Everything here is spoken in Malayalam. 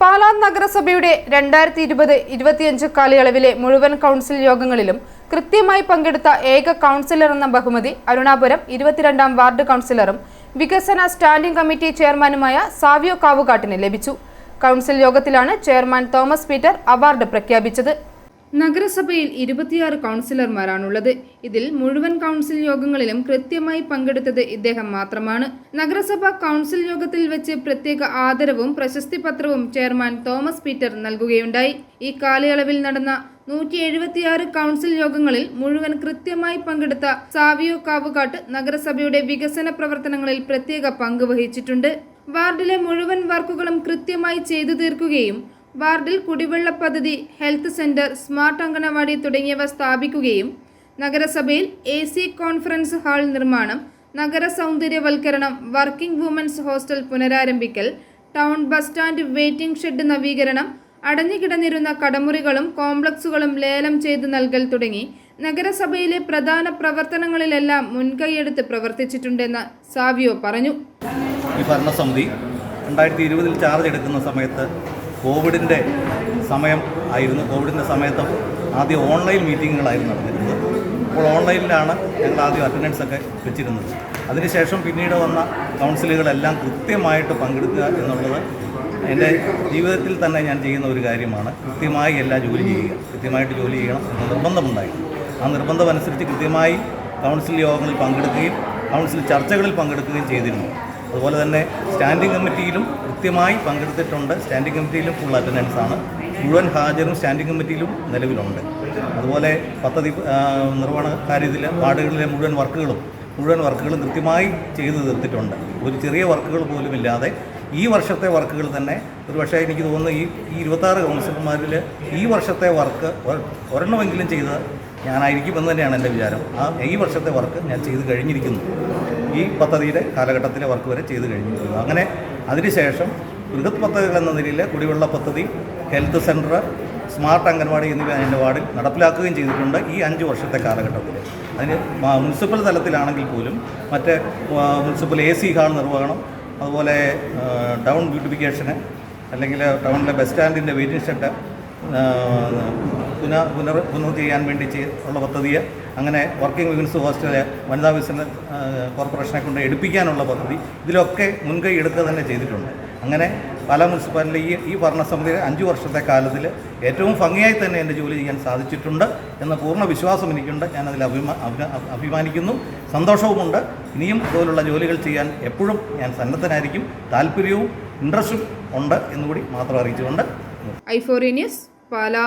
പാലാ നഗരസഭയുടെ രണ്ടായിരത്തി ഇരുപത് ഇരുപത്തിയഞ്ച് കാലയളവിലെ മുഴുവൻ കൗൺസിൽ യോഗങ്ങളിലും കൃത്യമായി പങ്കെടുത്ത ഏക കൗൺസിലർ എന്ന ബഹുമതി അരുണാപുരം ഇരുപത്തിരണ്ടാം വാർഡ് കൗൺസിലറും വികസന സ്റ്റാൻഡിംഗ് കമ്മിറ്റി ചെയർമാനുമായ സാവിയോ കാവുകാട്ടിന് ലഭിച്ചു. കൗൺസിൽ യോഗത്തിലാണ് ചെയർമാൻ തോമസ് പീറ്റർ അവാർഡ് പ്രഖ്യാപിച്ചത്. നഗരസഭയിൽ ഇരുപത്തിയാറ് കൗൺസിലർമാരാണുള്ളത്. ഇതിൽ മുഴുവൻ കൗൺസിൽ യോഗങ്ങളിലും കൃത്യമായി പങ്കെടുത്തത് ഇദ്ദേഹം മാത്രമാണ്. നഗരസഭ കൗൺസിൽ യോഗത്തിൽ വെച്ച് പ്രത്യേക ആദരവും പ്രശസ്തി പത്രവും ചെയർമാൻ തോമസ് പീറ്റർ നൽകുകയുണ്ടായി. ഈ കാലയളവിൽ നടന്ന നൂറ്റി എഴുപത്തിയാറ് കൗൺസിൽ യോഗങ്ങളിൽ മുഴുവൻ കൃത്യമായി പങ്കെടുത്ത സാവിയോ കാവുകാട്ട് നഗരസഭയുടെ വികസന പ്രവർത്തനങ്ങളിൽ പ്രത്യേക പങ്കുവഹിച്ചിട്ടുണ്ട് വാർഡിലെ മുഴുവൻ വർക്കുകളും കൃത്യമായി ചെയ്തു തീർക്കുകയും വാർഡിൽ കുടിവെള്ള പദ്ധതി ഹെൽത്ത് സെന്റർ സ്മാർട്ട് അംഗനവാടി തുടങ്ങിയവ സ്ഥാപിക്കുകയും നഗരസഭയിൽ എ സി കോൺഫറൻസ് ഹാൾ നിർമ്മാണം നഗര സൗന്ദര്യവൽക്കരണം working women's hostel പുനരാരംഭിക്കൽ town bus stand waiting shed നവീകരണം അടഞ്ഞുകിടന്നിരുന്ന കടമുറികളും കോംപ്ലക്സുകളും ലേലം ചെയ്ത് നൽകൽ തുടങ്ങി നഗരസഭയിലെ പ്രധാന പ്രവർത്തനങ്ങളിലെല്ലാം മുൻകൈയെടുത്ത് പ്രവർത്തിച്ചിട്ടുണ്ടെന്ന് സാവിയോ പറഞ്ഞു. ഈ ഭരണസമിതി രണ്ടായിരത്തി ഇരുപതിൽ ചാർജ് എടുക്കുന്ന സമയത്ത് കോവിഡിന്റെ സമയം ആയിരുന്നു കോവിഡിന്റെ സമയത്ത് ആദ്യം ഓൺലൈൻ മീറ്റിങ്ങുകളായിരുന്നു നടന്നിരുന്നത്. അപ്പോൾ ഓൺലൈനിലാണ് ഞങ്ങൾ ആദ്യം അറ്റൻഡൻസ് ഒക്കെ വെച്ചിരുന്നത്. അതിനുശേഷം പിന്നീട് വന്ന കൗൺസിലുകളെല്ലാം കൃത്യമായിട്ട് പങ്കെടുക്കുക എന്നുള്ളത് എന്റെ ജീവിതത്തിൽ തന്നെ ഞാൻ ചെയ്യുന്ന ഒരു കാര്യമാണ്. കൃത്യമായി എല്ലാ ജോലി ചെയ്യുക. കൃത്യമായിട്ട് ജോലി ചെയ്യണം എന്ന നിർബന്ധമുണ്ടായി. ആ നിർബന്ധമനുസരിച്ച് കൃത്യമായി കൗൺസിൽ യോഗങ്ങളിൽ പങ്കെടുക്കുകയും കൗൺസിൽ ചർച്ചകളിൽ പങ്കെടുക്കുകയും ചെയ്തിരുന്നു. അതുപോലെ തന്നെ സ്റ്റാൻഡിംഗ് കമ്മിറ്റിയിലും കൃത്യമായി പങ്കെടുത്തിട്ടുണ്ട്. സ്റ്റാൻഡിംഗ് കമ്മിറ്റിയിലും ഫുൾ അറ്റൻഡൻസ് ആണ്. മുഴുവൻ ഹാജരും സ്റ്റാൻഡിംഗ് കമ്മിറ്റിയിലും നിലവിലുണ്ട്. അതുപോലെ പദ്ധതി നിർവഹണ കാര്യത്തിൽ വാർഡുകളിലെ മുഴുവൻ വർക്കുകളും മുഴുവൻ വർക്കുകളും കൃത്യമായി ചെയ്തു തീർത്തിട്ടുണ്ട്. ഒരു ചെറിയ വർക്കുകൾ പോലും ഇല്ലാതെ ഈ വർഷത്തെ വർക്കുകൾ തന്നെ ഒരു പക്ഷേ എനിക്ക് തോന്നുന്നു ഈ ഈ ഇരുപത്താറ് കൗൺസിലർമാരിൽ ഈ വർഷത്തെ വർക്ക് ഒര- ഒരെണ്ണമെങ്കിലും ചെയ്ത് ഞാനായിരിക്കുമെന്ന് തന്നെയാണ് എന്റെ വിചാരം. ആ ഈ വർഷത്തെ വർക്ക് ഞാൻ ചെയ്ത് കഴിഞ്ഞിരിക്കുന്നു. ഈ പദ്ധതിയുടെ കാലഘട്ടത്തിലെ വർക്ക് വരെ ചെയ്ത് കഴിഞ്ഞിരിക്കുന്നു. അങ്ങനെ അതിനുശേഷം ബൃഹത് പദ്ധതികൾ എന്ന നിലയിൽ കുടിവെള്ള പദ്ധതി ഹെൽത്ത് സെന്റർ സ്മാർട്ട് അംഗൻവാടി എന്നിവ എന്റെ വാർഡിൽ നടപ്പിലാക്കുകയും ചെയ്തിട്ടുണ്ട് ഈ അഞ്ച് വർഷത്തെ കാലഘട്ടത്തിൽ അതിന് മുനിസിപ്പൽ തലത്തിലാണെങ്കിൽ പോലും മറ്റ് മുനിസിപ്പൽ എ സി ഹാൾ നിർവഹണം അതുപോലെ ടൗൺ ബ്യൂട്ടിഫിക്കേഷന് അല്ലെങ്കിൽ ടൗണിലെ ബസ് സ്റ്റാൻഡിന്റെ വെയിറ്റിംഗ് ഷെഡ് പുനഃ പുനർ പുനർ ചെയ്യാൻ വേണ്ടി ഉള്ള പദ്ധതി അങ്ങനെ വർക്കിംഗ് വിമൻസ് ഹോസ്റ്റലെ വനിതാ വികസന കോർപ്പറേഷനെ കൊണ്ട് എടുപ്പിക്കാനുള്ള പദ്ധതി ഇതിലൊക്കെ മുൻകൈ എടുക്കുക തന്നെ ചെയ്തിട്ടുണ്ട്. അങ്ങനെ പല മുനിസിപ്പാലിറ്റി ഈ ഈ ഭരണസമിതിയുടെ അഞ്ച് വർഷത്തെ കാലത്തിൽ ഏറ്റവും ഭംഗിയായി തന്നെ എന്റെ ജോലി ചെയ്യാൻ സാധിച്ചിട്ടുണ്ട് എന്ന പൂർണ വിശ്വാസം എനിക്കുണ്ട്. ഞാനതിൽ അഭിമാ അഭിമാനിക്കുന്നു. സന്തോഷവുമുണ്ട്. ഇനിയും ഇതുപോലുള്ള ജോലികൾ ചെയ്യാൻ എപ്പോഴും ഞാൻ സന്നദ്ധനായിരിക്കും. താല്പര്യവും ഇൻട്രസ്റ്റും ഉണ്ട് എന്നുകൂടി മാത്രം അറിയിച്ചുകൊണ്ട് ഐഫോറിയന്യൂസ് പാലാ